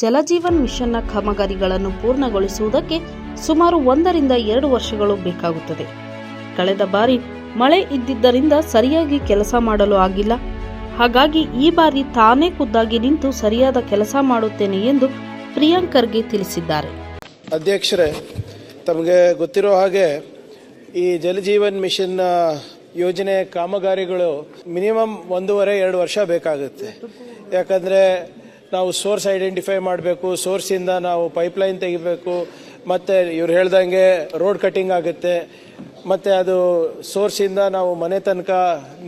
ಜಲಜೀವನ್ ಮಿಷನ್ನ ಕಾಮಗಾರಿಗಳನ್ನು ಪೂರ್ಣಗೊಳಿಸುವುದಕ್ಕೆ ಸುಮಾರು ಒಂದರಿಂದ ಎರಡು ವರ್ಷಗಳು ಬೇಕಾಗುತ್ತದೆ. ಕಳೆದ ಬಾರಿ ಮಳೆ ಇದ್ದಿದ್ದರಿಂದ ಸರಿಯಾಗಿ ಕೆಲಸ ಮಾಡಲು ಆಗಿಲ್ಲ. ಹಾಗಾಗಿ ಈ ಬಾರಿ ತಾನೇ ಖುದ್ದಾಗಿ ನಿಂತು ಸರಿಯಾದ ಕೆಲಸ ಮಾಡುತ್ತೇನೆ ಎಂದು ಪ್ರಿಯಾಂಕರ್ಗೆ ತಿಳಿಸಿದ್ದಾರೆ. ಅಧ್ಯಕ್ಷರೇ, ತಮಗೆ ಗೊತ್ತಿರೋ ಹಾಗೆ ಈ ಜಲಜೀವನ್ ಮಿಷನ್ನ ಯೋಜನೆ ಕಾಮಗಾರಿಗಳು ಮಿನಿಮಮ್ ಒಂದೂವರೆ, ಎರಡು ವರ್ಷ ಬೇಕಾಗುತ್ತೆ. ಯಾಕಂದರೆ ನಾವು ಸೋರ್ಸ್ ಐಡೆಂಟಿಫೈ ಮಾಡಬೇಕು, ಸೋರ್ಸಿಂದ ನಾವು ಪೈಪ್ಲೈನ್ ತೆಗಿಬೇಕು, ಮತ್ತು ಇವ್ರು ಹೇಳ್ದಂಗೆ ರೋಡ್ ಕಟ್ಟಿಂಗ್ ಆಗುತ್ತೆ, ಮತ್ತು ಅದು ಸೋರ್ಸಿಂದ ನಾವು ಮನೆ ತನಕ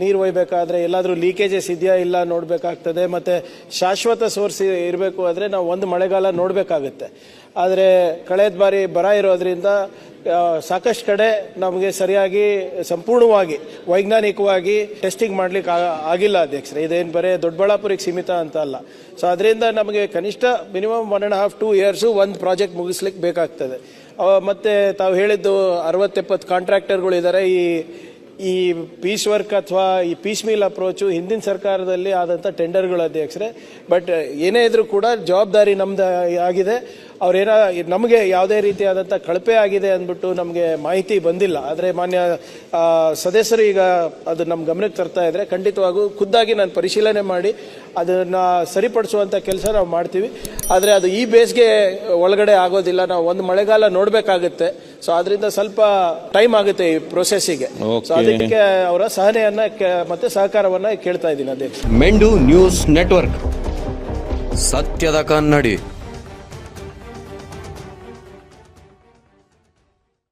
ನೀರು ಒಯ್ಬೇಕಾದ್ರೆ ಎಲ್ಲಾದರೂ ಲೀಕೇಜಸ್ ಇದೆಯಾ ಇಲ್ಲ ನೋಡಬೇಕಾಗ್ತದೆ, ಮತ್ತು ಶಾಶ್ವತ ಸೋರ್ಸ್ ಇರಬೇಕು ಆದರೆ ನಾವು ಒಂದು ಮಳೆಗಾಲ ನೋಡಬೇಕಾಗುತ್ತೆ. ಆದರೆ ಕಳೆದ ಬಾರಿ ಬರ ಇರೋದ್ರಿಂದ ಸಾಕಷ್ಟು ಕಡೆ ನಮಗೆ ಸರಿಯಾಗಿ ಸಂಪೂರ್ಣವಾಗಿ, ವೈಜ್ಞಾನಿಕವಾಗಿ ಟೆಸ್ಟಿಂಗ್ ಮಾಡ್ಲಿಕ್ಕೆ ಆಗಿಲ್ಲ ಅಧ್ಯಕ್ಷರೇ. ಇದೇನು ಬರೀ ದೊಡ್ಡಬಳ್ಳಾಪುರಕ್ಕೆ ಸೀಮಿತ ಅಂತ ಅಲ್ಲ. ಸೊ ಅದರಿಂದ ನಮಗೆ ಕನಿಷ್ಠ minimum one and half two years ಒಂದು ಪ್ರಾಜೆಕ್ಟ್ ಮುಗಿಸ್ಲಿಕ್ಕೆ ಬೇಕಾಗ್ತದೆ. ಮತ್ತು ತಾವು ಹೇಳಿದ್ದು ಅರವತ್ತೆಪ್ಪತ್ತು ಕಾಂಟ್ರಾಕ್ಟರ್ಗಳು ಇದ್ದಾರೆ ಈ ಈ ಪೀಸ್ ವರ್ಕ್ ಅಥವಾ ಈ ಪೀಸ್ ಮೀಲ್ ಅಪ್ರೋಚು ಹಿಂದಿನ ಸರ್ಕಾರದಲ್ಲಿ ಆದಂಥ ಟೆಂಡರ್ಗಳು ಅಧ್ಯಕ್ಷರೇ. ಬಟ್ ಏನೇ ಇದ್ರೂ ಕೂಡ ಜವಾಬ್ದಾರಿ ನಮ್ದು ಆಗಿದೆ. ಅವ್ರೇನ ನಮಗೆ ಯಾವುದೇ ರೀತಿಯಾದಂಥ ಕಳಪೆ ಆಗಿದೆ ಅಂದ್ಬಿಟ್ಟು ನಮಗೆ ಮಾಹಿತಿ ಬಂದಿಲ್ಲ. ಆದರೆ ಮಾನ್ಯ ಸದಸ್ಯರು ಈಗ ಅದು ನಮ್ಮ ಗಮನಕ್ಕೆ ತರ್ತಾ ಇದ್ದರೆ ಖಂಡಿತವಾಗೂ ಖುದ್ದಾಗಿ ನಾನು ಪರಿಶೀಲನೆ ಮಾಡಿ ಅದನ್ನು ಸರಿಪಡಿಸುವಂಥ ಕೆಲಸ ನಾವು ಮಾಡ್ತೀವಿ. ಆದರೆ ಅದು ಈ ಬೇಸ್ಗೆ ಒಳಗಡೆ ಆಗೋದಿಲ್ಲ. ನಾವು ಒಂದು ಮಳೆಗಾಲ ನೋಡಬೇಕಾಗುತ್ತೆ. ಸೊ ಅದರಿಂದ ಸ್ವಲ್ಪ ಟೈಮ್ ಆಗುತ್ತೆ ಈ ಪ್ರೊಸೆಸ್ಸಿಗೆ ಸೊ ಅದಕ್ಕೆ ಅವರ ಸಹನೆಯನ್ನು ಕೆ- ಮತ್ತೆ ಸಹಕಾರವನ್ನ ಕೇಳ್ತಾ ಇದ್ದೀನಿ ಅದೇ ಮೆಂಡು ನ್ಯೂಸ್ ನೆಟ್ವರ್ಕ್. ಸತ್ಯದ ಕನ್ನಡಿ.